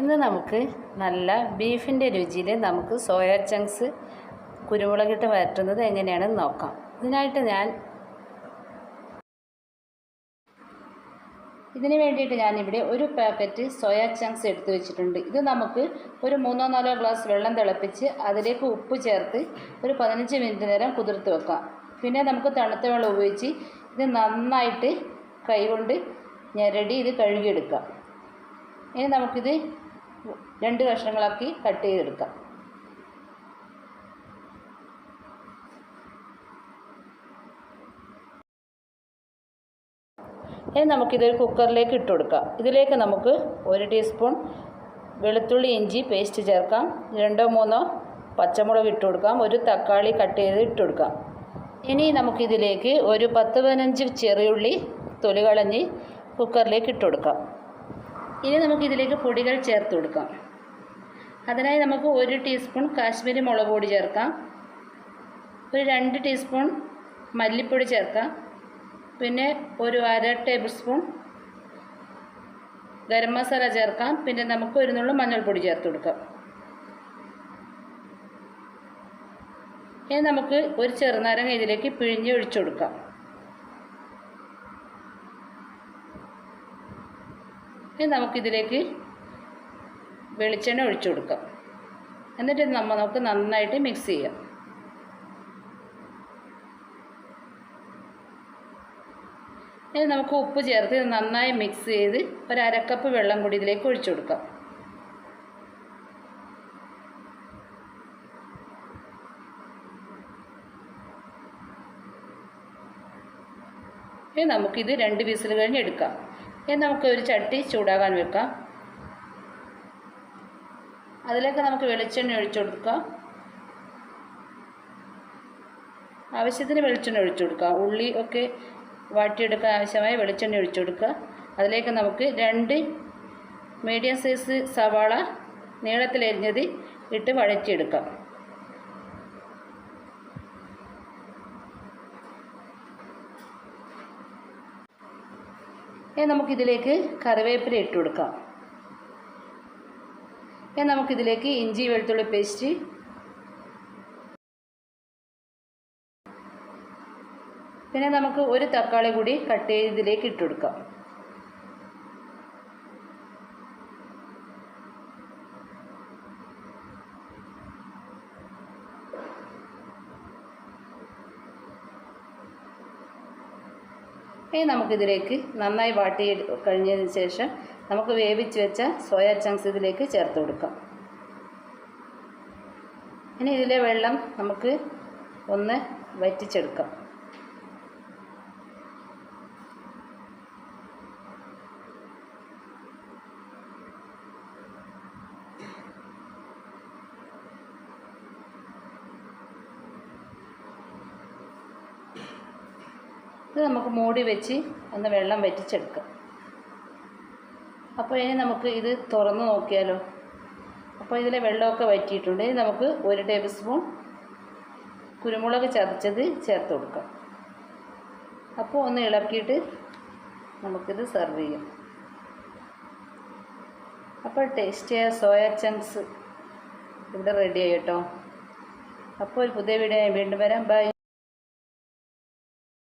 ഇന്ന് നമുക്ക് നല്ല ബീഫിന്റെ രുചിയിൽ നമുക്ക് സോയ ചങ്ക്സ് കുരുമുളകിട്ട് വരട്ടുന്നത് എങ്ങനെയാണെന്ന് നോക്കാം. ഇതിനായിട്ട് ഞാൻ ഇതിന് വേണ്ടിയിട്ട് ഞാനിവിടെ ഒരു പാക്കറ്റ് സോയ ചങ്ക്സ് എടുത്തു വെച്ചിട്ടുണ്ട്. ഇത് നമുക്ക് ഒരു മൂന്നോ നാലോ ഗ്ലാസ് വെള്ളം തിളപ്പിച്ച് അതിലേക്ക് ഉപ്പ് ചേർത്ത് ഒരു പതിനഞ്ച് മിനിറ്റ് നേരം കുതിർത്ത് വെക്കാം. പിന്നെ നമുക്ക് തണുത്ത വെള്ളം ഉപയോഗിച്ച് ഇത് നന്നായിട്ട് കൈകൊണ്ട് ഞെരടി ഇത് കഴുകിയെടുക്കാം. ഇനി നമുക്കിത് രണ്ട് കഷ്ണങ്ങളാക്കി കട്ട് ചെയ്തെടുക്കാം. ഇനി നമുക്കിതൊരു കുക്കറിലേക്ക് ഇട്ട് കൊടുക്കാം. ഇതിലേക്ക് നമുക്ക് ഒരു ടീസ്പൂൺ വെളുത്തുള്ളി ഇഞ്ചി പേസ്റ്റ് ചേർക്കാം. രണ്ടോ മൂന്നോ പച്ചമുളക് ഇട്ട് കൊടുക്കാം. ഒരു തക്കാളി കട്ട് ചെയ്ത് ഇട്ട് കൊടുക്കാം. ഇനി നമുക്കിതിലേക്ക് ഒരു പത്ത് പതിനഞ്ച് ചെറിയുള്ളി തൊലി കളഞ്ഞ് കുക്കറിലേക്ക് ഇട്ട് കൊടുക്കാം. ഇനി നമുക്ക് ഇതിലേക്ക് പൊടികൾ ചേർത്ത് കൊടുക്കാം. അതിനായി നമുക്ക് ഒരു ടീസ്പൂൺ കാശ്മീരി മുളക് പൊടി ചേർക്കാം. ഒരു രണ്ട് ടീസ്പൂൺ മല്ലിപ്പൊടി ചേർക്കാം. പിന്നെ ഒരു അര ടേബിൾ സ്പൂൺ ഗരം മസാല ചേർക്കാം. പിന്നെ നമുക്ക് ഒരു നുള്ളു മഞ്ഞൾപ്പൊടി ചേർത്ത് കൊടുക്കാം. ഇനി നമുക്ക് ഒരു ചെറുനാരങ്ങ ഇതിലേക്ക് പിഴിഞ്ഞ് ഒഴിച്ചു കൊടുക്കാം. ഇനി നമുക്കിതിലേക്ക് വെളിച്ചെണ്ണ ഒഴിച്ചു കൊടുക്കാം. എന്നിട്ട് നമ്മൾ നമുക്ക് നന്നായിട്ട് മിക്സ് ചെയ്യാം. ഇനി നമുക്ക് ഉപ്പ് ചേർത്ത് ഇത് നന്നായി മിക്സ് ചെയ്ത് ഒരു അരക്കപ്പ് വെള്ളം കൂടി ഇതിലേക്ക് ഒഴിച്ചു കൊടുക്കാം. ഇനി നമുക്കിത് രണ്ട് വിസിൽ കഴിഞ്ഞ് എടുക്കാം. ഇനി നമുക്ക് ഒരു ചട്ടി ചൂടാകാൻ വെക്കാം. അതിലേക്ക് നമുക്ക് വെളിച്ചെണ്ണ ഒഴിച്ചു കൊടുക്കാം. ആവശ്യത്തിന് വെളിച്ചെണ്ണ ഒഴിച്ചു കൊടുക്കാം. ഉള്ളി ഒക്കെ വാട്ടിയെടുക്കാൻ ആവശ്യമായ വെളിച്ചെണ്ണ ഒഴിച്ചു കൊടുക്കുക. അതിലേക്ക് നമുക്ക് രണ്ട് മീഡിയം സൈസ് സവാള നീളത്തിലരിഞ്ഞത് ഇട്ട് വഴറ്റിയെടുക്കാം. ഇനി നമുക്കിതിലേക്ക് കറിവേപ്പില ഇട്ട് കൊടുക്കാം. ഇനി നമുക്കിതിലേക്ക് ഇഞ്ചി വെളുത്തുള്ളി പേസ്റ്റ്. പിന്നെ നമുക്ക് ഒരു തക്കാളി കൂടി കട്ട് ചെയ്ത് ഇതിലേക്ക് ഇട്ട് കൊടുക്കാം. ഇനി നമുക്കിതിലേക്ക് നന്നായി വാട്ടി കഴിഞ്ഞതിന് ശേഷം നമുക്ക് വേവിച്ച് വെച്ച സോയ ചങ്ക്സ് ഇതിലേക്ക് ചേർത്ത് കൊടുക്കാം. ഇനി ഇതിലെ വെള്ളം നമുക്ക് ഒന്ന് വറ്റിച്ചെടുക്കാം. ഇത് നമുക്ക് മൂടി വെച്ച് ഒന്ന് വെള്ളം വറ്റിച്ചെടുക്കാം. അപ്പോൾ ഇനി നമുക്ക് ഇത് തുറന്ന് നോക്കിയാലോ? അപ്പോൾ ഇതിലെ വെള്ളമൊക്കെ വറ്റിയിട്ടുണ്ട്. ഇനി നമുക്ക് ഒരു ടേബിൾ സ്പൂൺ കുരുമുളക് ചതച്ചത് ചേർത്ത് കൊടുക്കാം. അപ്പോൾ ഒന്ന് ഇളക്കിയിട്ട് നമുക്കിത് സെർവ് ചെയ്യാം. അപ്പോൾ ടേസ്റ്റിയായ സോയ ചങ്ക്സ് ഇവിടെ റെഡി ആയി അപ്പോൾ ഒരു പുതിയ വീഡിയോ വീണ്ടും വരാം. ബൈ.